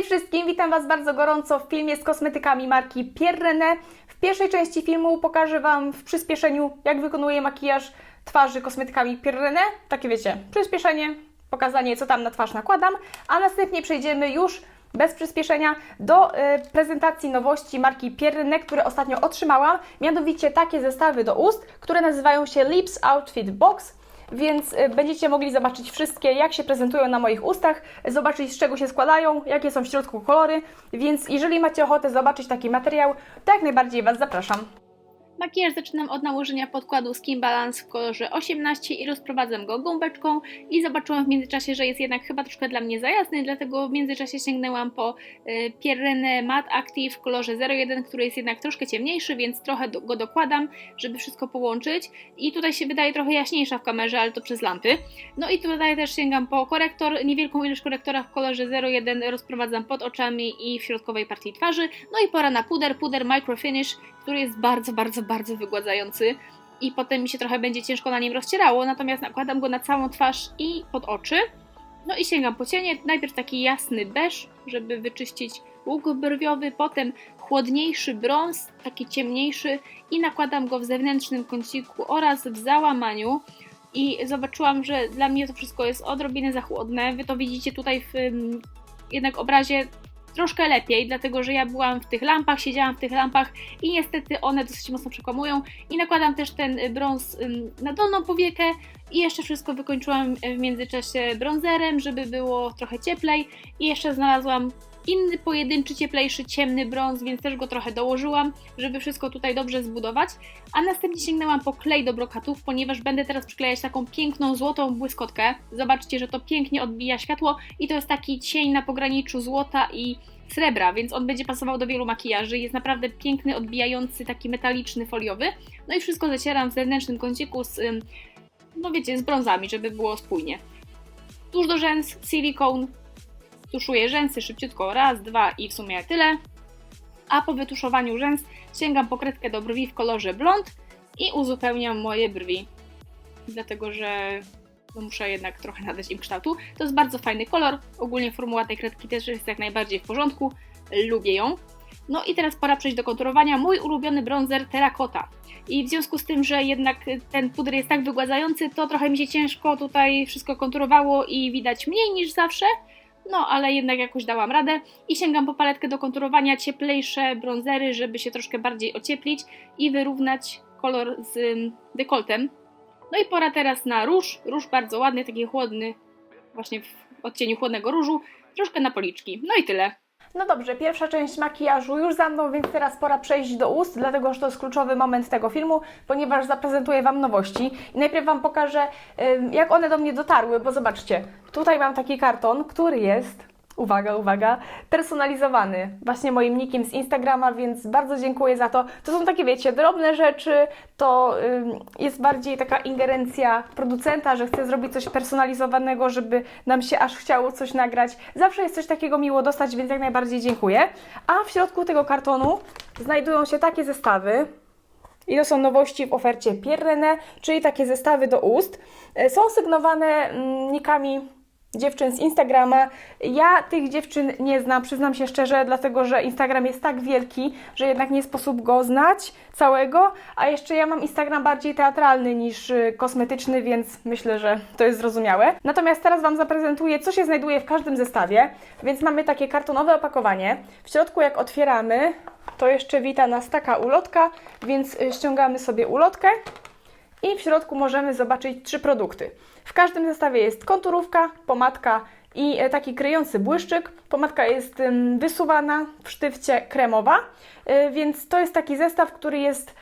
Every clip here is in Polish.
Hej wszystkim, witam Was bardzo gorąco w filmie z kosmetykami marki Pierre W pierwszej części filmu pokażę Wam w przyspieszeniu, jak wykonuję makijaż twarzy kosmetykami Pierre Takie wiecie, przyspieszenie, pokazanie co tam na twarz nakładam, a następnie przejdziemy już bez przyspieszenia do y, prezentacji nowości marki Pierre które ostatnio otrzymałam, mianowicie takie zestawy do ust, które nazywają się Lips Outfit Box więc y, będziecie mogli zobaczyć wszystkie, jak się prezentują na moich ustach, zobaczyć z czego się składają, jakie są w środku kolory, więc jeżeli macie ochotę zobaczyć taki materiał, to jak najbardziej Was zapraszam. Makijaż zaczynam od nałożenia podkładu Skin Balance w kolorze 18 i rozprowadzam go gąbeczką i zobaczyłam w międzyczasie, że jest jednak chyba troszkę dla mnie za jasny, dlatego w międzyczasie sięgnęłam po y, Pierrenne Matte Active w kolorze 01, który jest jednak troszkę ciemniejszy, więc trochę do, go dokładam, żeby wszystko połączyć i tutaj się wydaje trochę jaśniejsza w kamerze, ale to przez lampy. No i tutaj też sięgam po korektor, niewielką ilość korektora w kolorze 01 rozprowadzam pod oczami i w środkowej partii twarzy. No i pora na puder, puder Micro Finish, który jest bardzo, bardzo, bardzo wygładzający i potem mi się trochę będzie ciężko na nim rozcierało, natomiast nakładam go na całą twarz i pod oczy. No i sięgam po cienie, najpierw taki jasny beż, żeby wyczyścić łuk brwiowy, potem chłodniejszy brąz, taki ciemniejszy i nakładam go w zewnętrznym kąciku oraz w załamaniu i zobaczyłam, że dla mnie to wszystko jest odrobinę za chłodne. Wy to widzicie tutaj w jednak obrazie troszkę lepiej, dlatego że ja byłam w tych lampach, siedziałam w tych lampach i niestety one dosyć mocno przekłamują i nakładam też ten brąz na dolną powiekę i jeszcze wszystko wykończyłam w międzyczasie bronzerem, żeby było trochę cieplej i jeszcze znalazłam inny pojedynczy, cieplejszy, ciemny brąz, więc też go trochę dołożyłam, żeby wszystko tutaj dobrze zbudować. A następnie sięgnęłam po klej do brokatów, ponieważ będę teraz przyklejać taką piękną, złotą błyskotkę. Zobaczcie, że to pięknie odbija światło i to jest taki cień na pograniczu złota i srebra, więc on będzie pasował do wielu makijaży. Jest naprawdę piękny, odbijający, taki metaliczny, foliowy. No i wszystko zacieram w zewnętrznym kąciku z, no wiecie, z brązami, żeby było spójnie. Tuż do rzęs, silikon, tuszuję rzęsy szybciutko, raz, dwa i w sumie tyle. A po wytuszowaniu rzęs sięgam po kredkę do brwi w kolorze blond i uzupełniam moje brwi. Dlatego, że no muszę jednak trochę nadać im kształtu. To jest bardzo fajny kolor. Ogólnie formuła tej kredki też jest jak najbardziej w porządku. Lubię ją. No i teraz pora przejść do konturowania. Mój ulubiony bronzer Terracotta. I w związku z tym, że jednak ten puder jest tak wygładzający, to trochę mi się ciężko tutaj wszystko konturowało i widać mniej niż zawsze. No, ale jednak jakoś dałam radę i sięgam po paletkę do konturowania cieplejsze bronzery, żeby się troszkę bardziej ocieplić i wyrównać kolor z dekoltem. No i pora teraz na róż. Róż bardzo ładny, taki chłodny, właśnie w odcieniu chłodnego różu. Troszkę na policzki. No i tyle. No dobrze, pierwsza część makijażu już za mną, więc teraz pora przejść do ust, dlatego że to jest kluczowy moment tego filmu, ponieważ zaprezentuję Wam nowości. I najpierw Wam pokażę, jak one do mnie dotarły, bo zobaczcie, tutaj mam taki karton, który jest uwaga, uwaga, personalizowany właśnie moim nikiem z Instagrama, więc bardzo dziękuję za to. To są takie, wiecie, drobne rzeczy, to jest bardziej taka ingerencja producenta, że chce zrobić coś personalizowanego, żeby nam się aż chciało coś nagrać. Zawsze jest coś takiego miło dostać, więc jak najbardziej dziękuję. A w środku tego kartonu znajdują się takie zestawy, i to są nowości w ofercie Pierrene, czyli takie zestawy do ust. E, są sygnowane mm, nikami dziewczyn z Instagrama. Ja tych dziewczyn nie znam, przyznam się szczerze, dlatego że Instagram jest tak wielki, że jednak nie sposób go znać całego, a jeszcze ja mam Instagram bardziej teatralny niż y, kosmetyczny, więc myślę, że to jest zrozumiałe. Natomiast teraz Wam zaprezentuję, co się znajduje w każdym zestawie, więc mamy takie kartonowe opakowanie. W środku jak otwieramy, to jeszcze wita nas taka ulotka, więc y, ściągamy sobie ulotkę i w środku możemy zobaczyć trzy produkty. W każdym zestawie jest konturówka, pomadka i e, taki kryjący błyszczyk. Pomadka jest wysuwana w sztywcie kremowa, e, więc to jest taki zestaw, który jest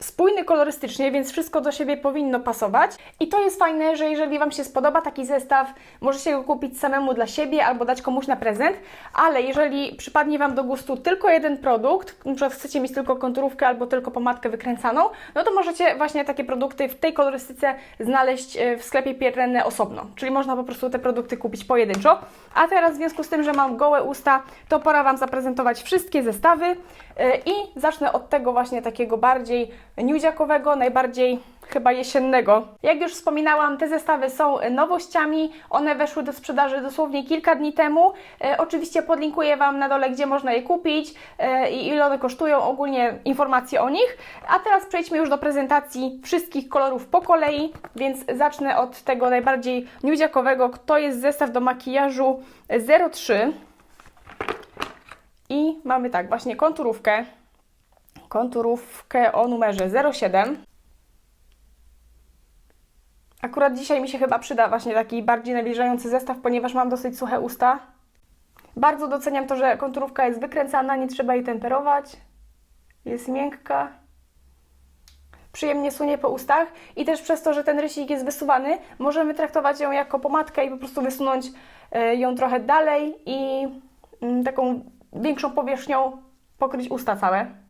spójny kolorystycznie, więc wszystko do siebie powinno pasować. I to jest fajne, że jeżeli Wam się spodoba taki zestaw, możecie go kupić samemu dla siebie albo dać komuś na prezent, ale jeżeli przypadnie Wam do gustu tylko jeden produkt, przykład chcecie mieć tylko konturówkę albo tylko pomadkę wykręcaną, no to możecie właśnie takie produkty w tej kolorystyce znaleźć e, w sklepie Pierrenne osobno, czyli można po prostu te produkty kupić pojedynczo. A teraz w związku z tym, że mam gołe usta, to pora Wam zaprezentować wszystkie zestawy e, i zacznę od tego właśnie takiego bardziej nudziakowego, najbardziej chyba jesiennego. Jak już wspominałam, te zestawy są nowościami. One weszły do sprzedaży dosłownie kilka dni temu. E, oczywiście podlinkuję Wam na dole, gdzie można je kupić e, i ile one kosztują, ogólnie informacje o nich. A teraz przejdźmy już do prezentacji wszystkich kolorów po kolei, więc zacznę od tego najbardziej nudziakowego. To jest zestaw do makijażu 03. I mamy tak, właśnie konturówkę. Konturówkę o numerze 07. Akurat dzisiaj mi się chyba przyda właśnie taki bardziej nawilżający zestaw, ponieważ mam dosyć suche usta. Bardzo doceniam to, że konturówka jest wykręcana, nie trzeba jej temperować. Jest miękka. Przyjemnie sunie po ustach i też przez to, że ten rysik jest wysuwany, możemy traktować ją jako pomadkę i po prostu wysunąć e, ją trochę dalej i mm, taką większą powierzchnią pokryć usta całe.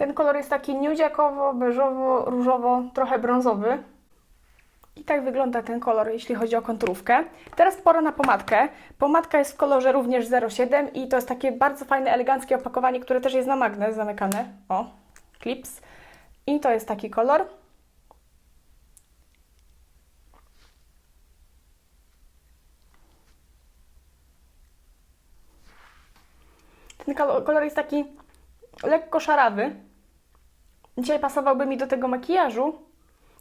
Ten kolor jest taki nudziakowo, beżowo, różowo, trochę brązowy. I tak wygląda ten kolor, jeśli chodzi o konturówkę. Teraz pora na pomadkę. Pomadka jest w kolorze również 07 i to jest takie bardzo fajne, eleganckie opakowanie, które też jest na magnes zamykane. O, klips. I to jest taki kolor. Ten kolo- kolor jest taki lekko szarawy. Dzisiaj pasowałby mi do tego makijażu,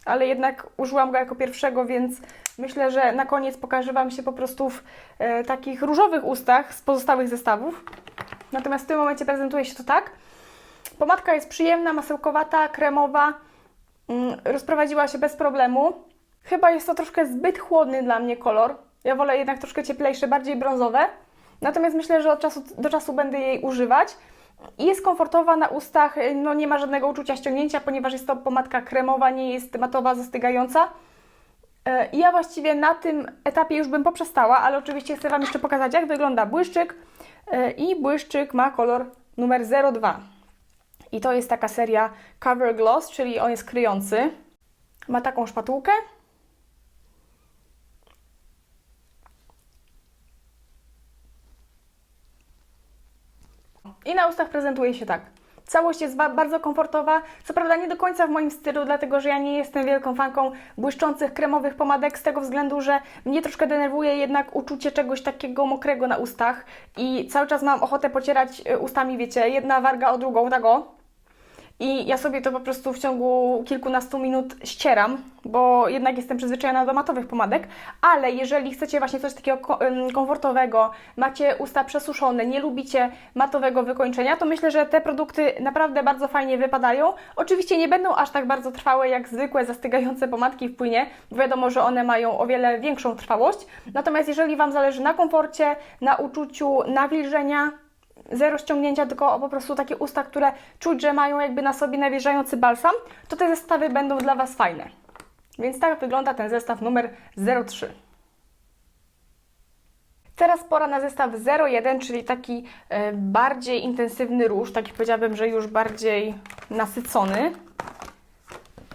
ale jednak użyłam go jako pierwszego, więc myślę, że na koniec pokaże Wam się po prostu w e, takich różowych ustach z pozostałych zestawów. Natomiast w tym momencie prezentuje się to tak. Pomadka jest przyjemna, masełkowata, kremowa. Mm, rozprowadziła się bez problemu. Chyba jest to troszkę zbyt chłodny dla mnie kolor. Ja wolę jednak troszkę cieplejsze, bardziej brązowe. Natomiast myślę, że od czasu do czasu będę jej używać. I jest komfortowa na ustach, no nie ma żadnego uczucia ściągnięcia, ponieważ jest to pomadka kremowa, nie jest matowa, zastygająca. E, I ja właściwie na tym etapie już bym poprzestała, ale oczywiście chcę Wam jeszcze pokazać, jak wygląda błyszczyk. E, I błyszczyk ma kolor numer 02. I to jest taka seria Cover Gloss, czyli on jest kryjący. Ma taką szpatułkę. I na ustach prezentuje się tak. Całość jest ba- bardzo komfortowa, co prawda nie do końca w moim stylu, dlatego że ja nie jestem wielką fanką błyszczących, kremowych pomadek, z tego względu, że mnie troszkę denerwuje jednak uczucie czegoś takiego mokrego na ustach i cały czas mam ochotę pocierać y, ustami, wiecie, jedna warga o drugą, tak o. I ja sobie to po prostu w ciągu kilkunastu minut ścieram, bo jednak jestem przyzwyczajona do matowych pomadek, ale jeżeli chcecie właśnie coś takiego komfortowego, macie usta przesuszone, nie lubicie matowego wykończenia, to myślę, że te produkty naprawdę bardzo fajnie wypadają. Oczywiście nie będą aż tak bardzo trwałe jak zwykłe zastygające pomadki w płynie, bo wiadomo, że one mają o wiele większą trwałość. Natomiast jeżeli Wam zależy na komforcie, na uczuciu nawilżenia, zero ściągnięcia, tylko po prostu takie usta, które czuć, że mają jakby na sobie nawilżający balsam, to te zestawy będą dla Was fajne. Więc tak wygląda ten zestaw numer 03. Teraz pora na zestaw 01, czyli taki e, bardziej intensywny róż, taki powiedziałabym, że już bardziej nasycony.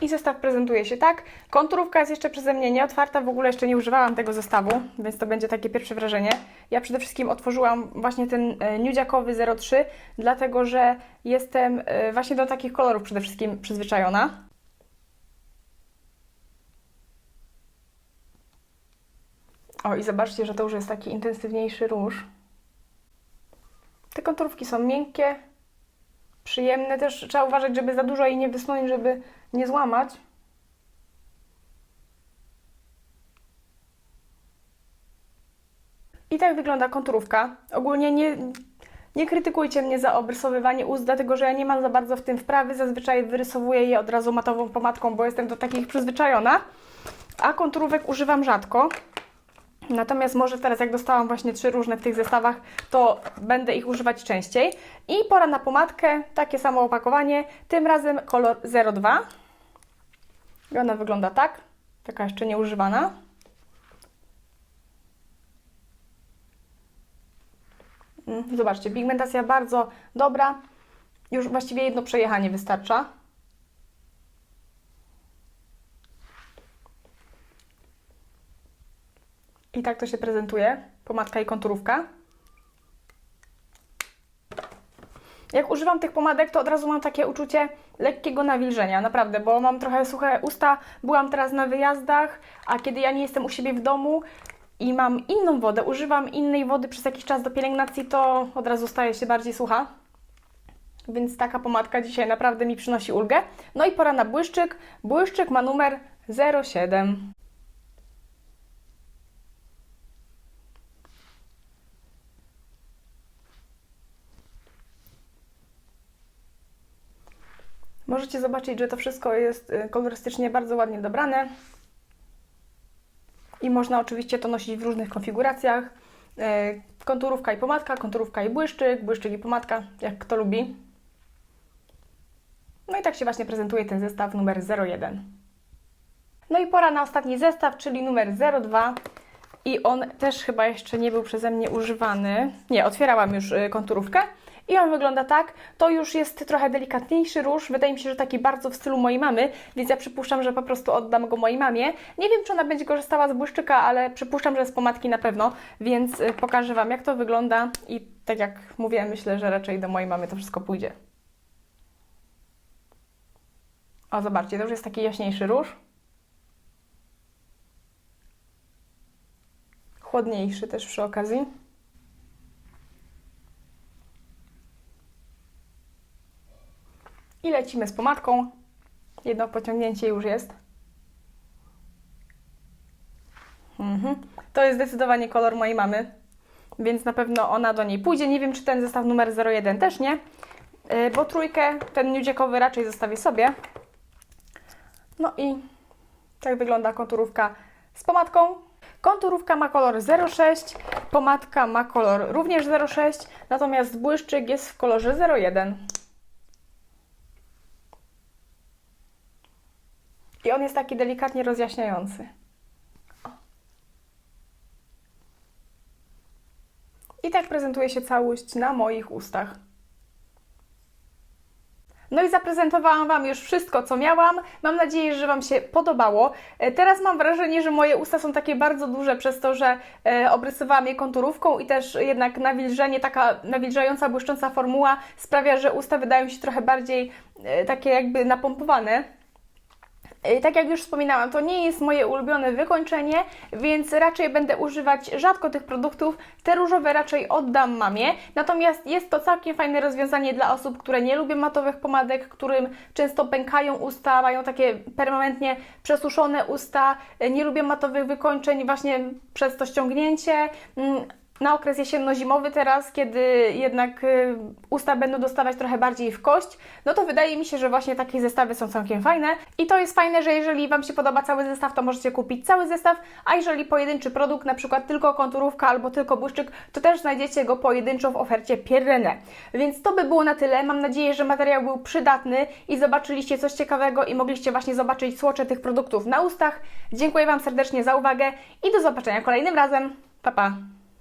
I zestaw prezentuje się tak. Konturówka jest jeszcze przeze mnie nieotwarta, w ogóle jeszcze nie używałam tego zestawu, więc to będzie takie pierwsze wrażenie. Ja przede wszystkim otworzyłam właśnie ten e, nudziakowy 03, dlatego że jestem e, właśnie do takich kolorów przede wszystkim przyzwyczajona. O, i zobaczcie, że to już jest taki intensywniejszy róż. Te konturówki są miękkie, przyjemne. Też trzeba uważać, żeby za dużo jej nie wysunąć, żeby nie złamać. I tak wygląda konturówka. Ogólnie nie, nie krytykujcie mnie za obrysowywanie ust, dlatego że ja nie mam za bardzo w tym wprawy. Zazwyczaj wyrysowuję je od razu matową pomadką, bo jestem do takich przyzwyczajona. A konturówek używam rzadko. Natomiast może teraz, jak dostałam właśnie trzy różne w tych zestawach, to będę ich używać częściej. I pora na pomadkę, takie samo opakowanie, tym razem kolor 02. I ona wygląda tak, taka jeszcze nieużywana. Mm, Zobaczcie, pigmentacja bardzo dobra. Już właściwie jedno przejechanie wystarcza. Tak to się prezentuje, pomadka i konturówka. Jak używam tych pomadek, to od razu mam takie uczucie lekkiego nawilżenia, naprawdę, bo mam trochę suche usta. Byłam teraz na wyjazdach, a kiedy ja nie jestem u siebie w domu i mam inną wodę, używam innej wody przez jakiś czas do pielęgnacji, to od razu staje się bardziej sucha. Więc taka pomadka dzisiaj naprawdę mi przynosi ulgę. No i pora na błyszczyk. Błyszczyk ma numer 07. Możecie zobaczyć, że to wszystko jest y, kolorystycznie bardzo ładnie dobrane. I można oczywiście to nosić w różnych konfiguracjach. Y, Konturówka i pomadka, konturówka i błyszczyk, błyszczyk i pomadka, jak kto lubi. No i tak się właśnie prezentuje ten zestaw numer 01. No i pora na ostatni zestaw, czyli numer 02. I on też chyba jeszcze nie był przeze mnie używany. Nie, otwierałam już y, konturówkę. I on wygląda tak. To już jest trochę delikatniejszy róż. Wydaje mi się, że taki bardzo w stylu mojej mamy, więc ja przypuszczam, że po prostu oddam go mojej mamie. Nie wiem, czy ona będzie korzystała z błyszczyka, ale przypuszczam, że z pomadki na pewno, więc y, pokażę Wam, jak to wygląda. I tak jak mówię, myślę, że raczej do mojej mamy to wszystko pójdzie. O, zobaczcie, to już jest taki jaśniejszy róż. Chłodniejszy też przy okazji. Lecimy z pomadką. Jedno pociągnięcie już jest. Mhm. To jest zdecydowanie kolor mojej mamy, więc na pewno ona do niej pójdzie. Nie wiem, czy ten zestaw numer 01 też nie, Yy, bo trójkę, ten nudziakowy raczej zostawię sobie. No i tak wygląda konturówka z pomadką. Konturówka ma kolor 06, pomadka ma kolor również 06, natomiast błyszczyk jest w kolorze 01. I on jest taki delikatnie rozjaśniający. I tak prezentuje się całość na moich ustach. No i zaprezentowałam Wam już wszystko, co miałam. Mam nadzieję, że Wam się podobało. E, Teraz mam wrażenie, że moje usta są takie bardzo duże przez to, że e, obrysowałam je konturówką i też jednak nawilżenie, taka nawilżająca, błyszcząca formuła sprawia, że usta wydają się trochę bardziej e, takie jakby napompowane. E, Tak jak już wspominałam, to nie jest moje ulubione wykończenie, więc raczej będę używać rzadko tych produktów. Te różowe raczej oddam mamie. Natomiast jest to całkiem fajne rozwiązanie dla osób, które nie lubią matowych pomadek, którym często pękają usta, mają takie permanentnie przesuszone usta, e, nie lubią matowych wykończeń właśnie przez to ściągnięcie. Na okres jesienno-zimowy teraz, kiedy jednak y, usta będą dostawać trochę bardziej w kość, no to wydaje mi się, że właśnie takie zestawy są całkiem fajne. I to jest fajne, że jeżeli Wam się podoba cały zestaw, to możecie kupić cały zestaw, a jeżeli pojedynczy produkt, na przykład tylko konturówka albo tylko błyszczyk, to też znajdziecie go pojedynczo w ofercie Pierrenne. Więc to by było na tyle. Mam nadzieję, że materiał był przydatny i zobaczyliście coś ciekawego i mogliście właśnie zobaczyć słocze tych produktów na ustach. Dziękuję Wam serdecznie za uwagę i do zobaczenia kolejnym razem. Pa, pa!